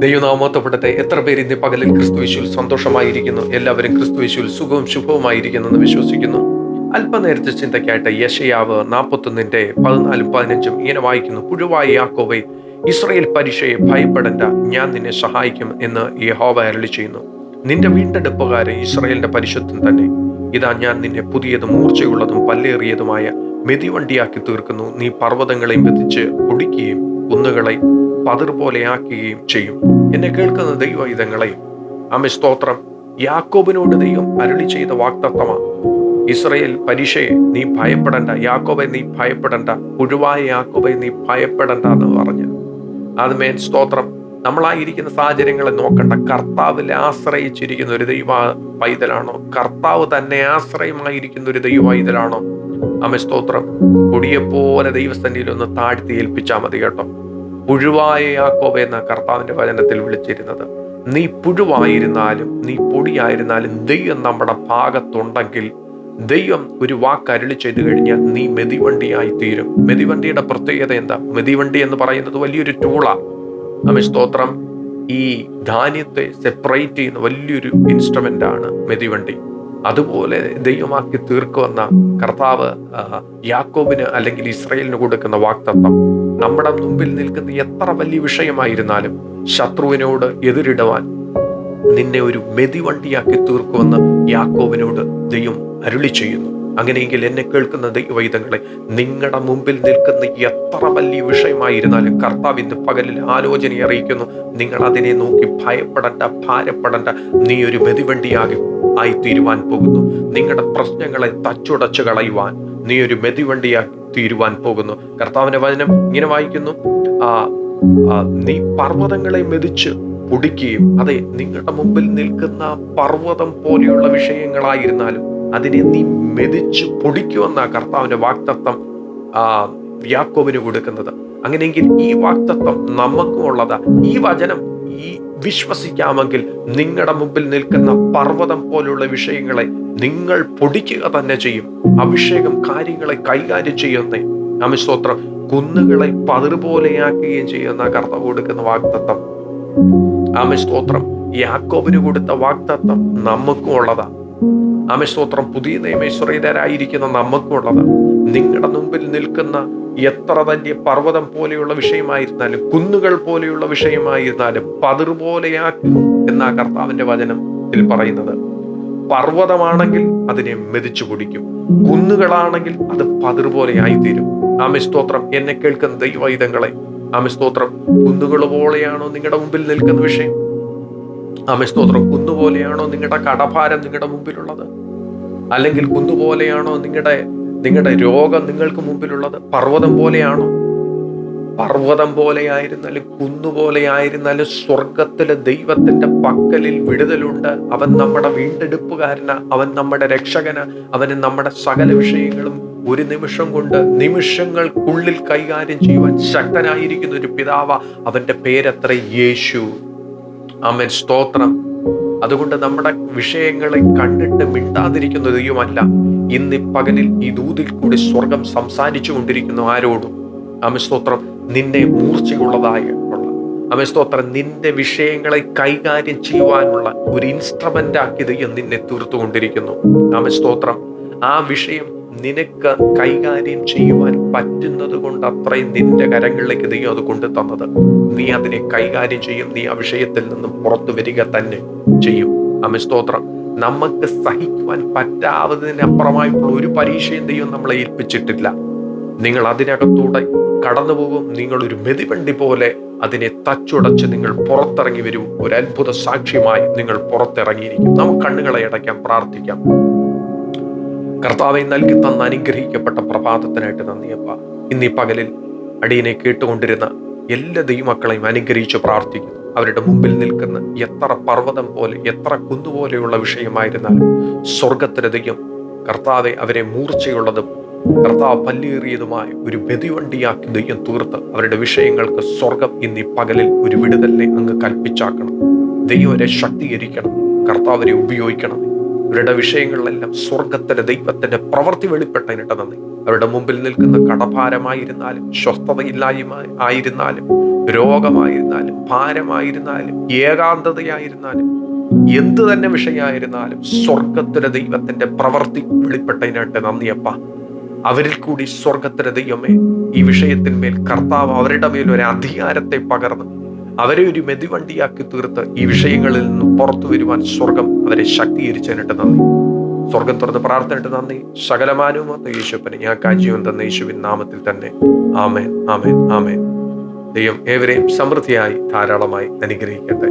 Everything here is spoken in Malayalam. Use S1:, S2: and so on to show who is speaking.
S1: ദൈവനാമത്തപ്പെടട്ടെ എത്ര പേര് ഇന്ന് പകലിൽ ക്രിസ്തുവേശുവിൽ സന്തോഷമായിരിക്കുന്നു? എല്ലാവരും ക്രിസ്തുവേശുവിൽ സുഖവും ശുഭവുമായിരിക്കുന്നു എന്ന് വിശ്വസിക്കുന്നു. അല്പനേരത്തെ ചിന്തയ്ക്കായിട്ട് യശയാവ് നാൽപ്പത്തൊന്നിന്റെ പതിനാലും പതിനഞ്ചും ഇങ്ങനെ വായിക്കുന്നു. പുഴുവായ യാക്കോവെ ഇസ്രയേൽ പരീക്ഷയെ ഭയപ്പെടേണ്ട. ഞാൻ നിന്നെ സഹായിക്കും എന്ന് യഹോവ അരളി ചെയ്യുന്നു. നിന്റെ വീണ്ടെടുപ്പുകാരൻ ഇസ്രയേലിന്റെ പരിശുദ്ധൻ തന്നെ. ഇതാ ഞാൻ നിന്നെ പുതിയതും മൂർച്ചയുള്ളതും പല്ലേറിയതുമായ മെതിവണ്ടിയാക്കി തീർക്കുന്നു. നീ പർവതങ്ങളെയും വിധിച്ച് പൊടിക്കുകയും കുന്നുകളെ പതിർ പോലെയാക്കുകയും ചെയ്യും. എന്നെ കേൾക്കുന്ന ദൈവഹിതങ്ങളെ അമ്മ സ്തോത്രം. യാക്കോബിനോട് ദൈവം അരുളി ചെയ്ത വാക്തത്വമാണ് ഇസ്രയേൽ പരീക്ഷയെ നീ ഭയപ്പെടണ്ട. യാക്കോബെ നീ ഭയപ്പെടണ്ട. പുഴുവായ യാക്കോബെ നീ ഭയപ്പെടണ്ട എന്ന് പറഞ്ഞു. അതുമേൻ സ്തോത്രം. നമ്മളായിരിക്കുന്ന സാഹചര്യങ്ങളെ നോക്കണ്ട. കർത്താവിൽ ആശ്രയിച്ചിരിക്കുന്ന ഒരു ദൈവ പൈതലാണോ? കർത്താവ് തന്നെ ആശ്രയമായിരിക്കുന്ന ഒരു ദൈവ പൈതലാണോ? അമ്മ സ്തോത്രം. കൊടിയെപ്പോലെ ദൈവസ്ഥനിയിൽ ഒന്ന് താഴ്ത്തി ഏൽപ്പിച്ചാൽ മതി കേട്ടോ. പുഴുവായ യാക്കോബ എന്ന കർത്താവിന്റെ വചനത്തിൽ വിളിച്ചിരുന്നത്. നീ പുഴുവായിരുന്നാലും നീ പൊടിയായിരുന്നാലും ദൈവം നമ്മുടെ ഭാഗത്തുണ്ടെങ്കിൽ ദൈവം ഒരു വാക്ക് അരുളി ചെയ്തു കഴിഞ്ഞാൽ നീ മെതിവണ്ടിയായി തീരും മെതിവണ്ടിയുടെ പ്രത്യേകത എന്താ? മെതിവണ്ടി എന്ന് പറയുന്നത് വലിയൊരു ടൂളാ നമ്മെ സ്തോത്രം. ഈ ധാന്യത്തെ സെപ്പറേറ്റ് ചെയ്യുന്ന വലിയൊരു ഇൻസ്ട്രുമെന്റ് ആണ് മെതിവണ്ടി. അതുപോലെ ദൈവമാക്കി തീർക്കുമെന്ന കർത്താവ് യാക്കോബിന് അല്ലെങ്കിൽ ഇസ്രയേലിന് കൊടുക്കുന്ന വാക്തത്വം നമ്മുടെ മുമ്പിൽ നിൽക്കുന്ന എത്ര വലിയ വിഷയമായിരുന്നാലും ശത്രുവിനോട് എതിരിടുവാൻ നിന്നെ ഒരു മെതിവണ്ടിയാക്കി തീർക്കുമെന്ന് യാക്കോബിനോട് ദൈവം അരുളി ചെയ്യുന്നു. അങ്ങനെയെങ്കിൽ എന്നെ കേൾക്കുന്ന ദൈവവൈതങ്ങളെ നിങ്ങളുടെ മുമ്പിൽ നിൽക്കുന്ന എത്ര വലിയ വിഷയമായിരുന്നാലും കർത്താവ് ഇന്ന് പകലിൽ ആലോചന അറിയിക്കുന്നു. നിങ്ങൾ അതിനെ നോക്കി ഭയപ്പെടണ്ട ഭാരപ്പെടണ്ട. നീ ഒരു മെതിവണ്ടിയാകി. ആയി തീരുവാൻ പോകുന്നു. നിങ്ങളുടെ പ്രശ്നങ്ങളെ തച്ചുടച്ചു കളയുവാൻ നീ ഒരു മെതിവണ്ടിയായി തീരുവാൻ പോകുന്നു. കർത്താവിന്റെ വചനം ഇങ്ങനെ വായിക്കുന്നു. ആ നീ പർവതങ്ങളെ മെതിച്ച് പൊടിക്കുകയും അതെ നിങ്ങളുടെ മുമ്പിൽ നിൽക്കുന്ന പർവതം പോലെയുള്ള വിഷയങ്ങളായിരുന്നാലും അതിനെ നീ മെതിച്ച് പൊടിക്കുമെന്ന കർത്താവിന്റെ വാക്തത്വം ആ യാക്കോബിന് കൊടുക്കുന്നത്. അങ്ങനെയെങ്കിൽ ഈ വാക്തത്വം നമുക്കും ഉള്ളതാ ഈ വചനം ഈ വിശ്വസിക്കാമെങ്കിൽ നിങ്ങളുടെ മുമ്പിൽ നിൽക്കുന്ന പർവതം പോലുള്ള വിഷയങ്ങളെ നിങ്ങൾ പൊടിക്കുക തന്നെ ചെയ്യും. അഭിഷേകം കാര്യങ്ങളെ കൈകാര്യം ചെയ്യുന്നേ. നമസ്തോത്രം കുന്നുകളെ പതിർപോലെയാക്കുകയും ചെയ്യുന്ന കർത്താവ് കൊടുക്കുന്ന വാക്തത്വം ആമ സ്തോത്രം യാക്കോബിന് കൊടുത്ത വാക്തത്വം നമുക്കും ഉള്ളതാ. ആമ സ്തോത്രം പുതിയ നിയമേശ്വരീതരായിരിക്കുന്ന നമുക്കും ഉള്ളതാ. നിങ്ങളുടെ മുമ്പിൽ നിൽക്കുന്ന എത്ര വലിയ പർവതം പോലെയുള്ള വിഷയമായിരുന്നാലും കുന്നുകൾ പോലെയുള്ള വിഷയമായിരുന്നാലും പതിർ പോലെയാക്കും എന്നാ കർത്താവിന്റെ വചനത്തിൽ പറയുന്നത്. പർവതമാണെങ്കിൽ അതിനെ മെതിച്ചു പൊടിക്കും. കുന്നുകളാണെങ്കിൽ അത് പതിർ പോലെ ആയിത്തീരും ആമ സ്തോത്രം. എന്നെ കേൾക്കുന്ന ദൈവൈതങ്ങളെ ആമി സ്തോത്രം. കുന്നുകൾ പോലെയാണോ നിങ്ങളുടെ മുമ്പിൽ നിൽക്കുന്ന വിഷയം? ആമി സ്തോത്രം. കുന്നുപോലെയാണോ നിങ്ങളുടെ കടഭാരം നിങ്ങളുടെ മുമ്പിലുള്ളത്? അല്ലെങ്കിൽ കുന്നുപോലെയാണോ നിങ്ങളുടെ നിങ്ങളുടെ രോഗം നിങ്ങൾക്ക് മുമ്പിലുള്ളത് പർവതം പോലെയാണോ? പർവതം പോലെയായിരുന്നാലും കുന്നുപോലെയായിരുന്നാലും സ്വർഗത്തിലെ ദൈവത്തിന്റെ പക്കലിൽ വിടുതലുണ്ട്. അവൻ നമ്മുടെ വീണ്ടെടുപ്പുകാരന് അവൻ നമ്മുടെ രക്ഷകന് അവന് നമ്മുടെ സകല വിഷയങ്ങളും ഒരു നിമിഷം കൊണ്ട് നിമിഷങ്ങൾക്കുള്ളിൽ കൈകാര്യം ചെയ്യുവാൻ ശക്തനായിരിക്കുന്ന ഒരു പിതാവ. അവന്റെ പേരത്ര യേശു. അമൻ സ്തോത്രം. അതുകൊണ്ട് നമ്മുടെ വിഷയങ്ങളെ കണ്ടിട്ട് മിണ്ടാതിരിക്കുന്ന ദൈവമല്ല ഇന്ന് പകലിൽ ഈ ദൂതിൽ കൂടി സ്വർഗം സംസാരിച്ചു കൊണ്ടിരിക്കുന്നു ആരോടും അമിസ്തോത്രം നിന്നെ മൂർച്ചയുള്ളതായ അമിസ്തോത്രം അമസ്തോത്രം നിന്റെ വിഷയങ്ങളെ കൈകാര്യം ചെയ്യുവാനുള്ള ഒരു ഇൻസ്ട്രുമെന്റ് ആക്കി ദൈവം നിന്നെ തീർത്തുകൊണ്ടിരിക്കുന്നു അമിസ്തോത്രം ആ വിഷയം നിനക്ക് കൈകാര്യം ചെയ്യുവാൻ പറ്റുന്നത് കൊണ്ട് അത്രയും നിന്റെ കരങ്ങളിലേക്ക് ദൈവം അത് കൊണ്ടു തന്നത് നീ അതിനെ കൈകാര്യം ചെയ്യും. നീ ആ വിഷയത്തിൽ നിന്നും പുറത്തു വരിക തന്നെ. ചെയ്യും. അമ്മ സ്തോത്രം. നമുക്ക് സഹിക്കുവാൻ പറ്റാവുന്നതിനപ്പുറമായിട്ടുള്ള ഒരു പരീക്ഷയും ദൈവം നമ്മളെ ഏൽപ്പിച്ചിട്ടില്ല. നിങ്ങൾ അതിനകത്തൂടെ കടന്നു പോകും. നിങ്ങൾ ഒരു മെതിവണ്ടി പോലെ അതിനെ തച്ചുടച്ച് നിങ്ങൾ പുറത്തിറങ്ങി വരും. ഒരു അത്ഭുത സാക്ഷ്യമായി നിങ്ങൾ പുറത്തിറങ്ങിയിരിക്കും. നമുക്ക് കണ്ണുകളെ അടയ്ക്കാം പ്രാർത്ഥിക്കാം. കർത്താവെ നൽകി തന്ന അനുഗ്രഹിക്കപ്പെട്ട പ്രഭാതത്തിനായിട്ട് നന്ദിയപ്പ ഇന്നീ പകലിൽ അടിയനെ കേട്ടുകൊണ്ടിരുന്ന എല്ലാ ദൈവമക്കളെയും അനുഗ്രഹിച്ച് പ്രാർത്ഥിക്കുന്നു. അവരുടെ മുമ്പിൽ നിൽക്കുന്ന എത്ര പർവതം പോലെ എത്ര കുന്നുപോലെയുള്ള വിഷയമായിരുന്നാലും സ്വർഗത്തിലധികം കർത്താവെ അവരെ മൂർച്ചയുള്ളതും കർത്താവ് പല്ലേറിയതുമായ ഒരു ബദിവണ്ടിയാക്കി ദൈവം തീർത്ത് അവരുടെ വിഷയങ്ങൾക്ക് സ്വർഗം ഇന്നീ പകലിൽ ഒരു വിടുതലിനെ അങ്ങ് കൽപ്പിച്ചാക്കണം. ദൈവരെ ശക്തീകരിക്കണം. കർത്താവരെ ഉപയോഗിക്കണം. ഇവരുടെ വിഷയങ്ങളിലെല്ലാം സ്വർഗത്തിന്റെ ദൈവത്തിന്റെ പ്രവൃത്തി വെളിപ്പെട്ടതിനിട്ട് നന്ദി. അവരുടെ മുമ്പിൽ നിൽക്കുന്ന കടഭാരമായിരുന്നാലും സ്വസ്ഥതയില്ലായ്മ ആയിരുന്നാലും രോഗമായിരുന്നാലും ഭാരമായിരുന്നാലും ഏകാന്തതയായിരുന്നാലും എന്ത് തന്നെ വിഷയമായിരുന്നാലും സ്വർഗത്തിലെ ദൈവത്തിന്റെ പ്രവൃത്തി വെളിപ്പെട്ടതിനായിട്ട് നന്ദിയപ്പ. അവരിൽ കൂടി സ്വർഗത്തിലെ ദൈവമേ ഈ വിഷയത്തിന്മേൽ കർത്താവ് അവരുടെ മേൽ ഒരു അധികാരത്തെ പകർന്ന്. അവരെ ഒരു മെതിവണ്ടിയാക്കി തീർത്ത് ഈ വിഷയങ്ങളിൽ നിന്ന് പുറത്തു വരുവാൻ സ്വർഗം അവരെ ശക്തീകരിച്ചതിനിട്ട് നന്ദി. സ്വർഗം തുറന്ന് പ്രാർത്ഥനയിട്ട് നന്ദി. സകലമാനവും യേശുപ്പനെ ഞാൻ കാജീവൻ തന്ന യേശുവിൻ നാമത്തിൽ തന്നെ. ആമേൻ ആമേൻ ആമേൻ. ദൈവം ഏവരെയും സമൃദ്ധിയായി ധാരാളമായി അനുഗ്രഹിക്കട്ടെ.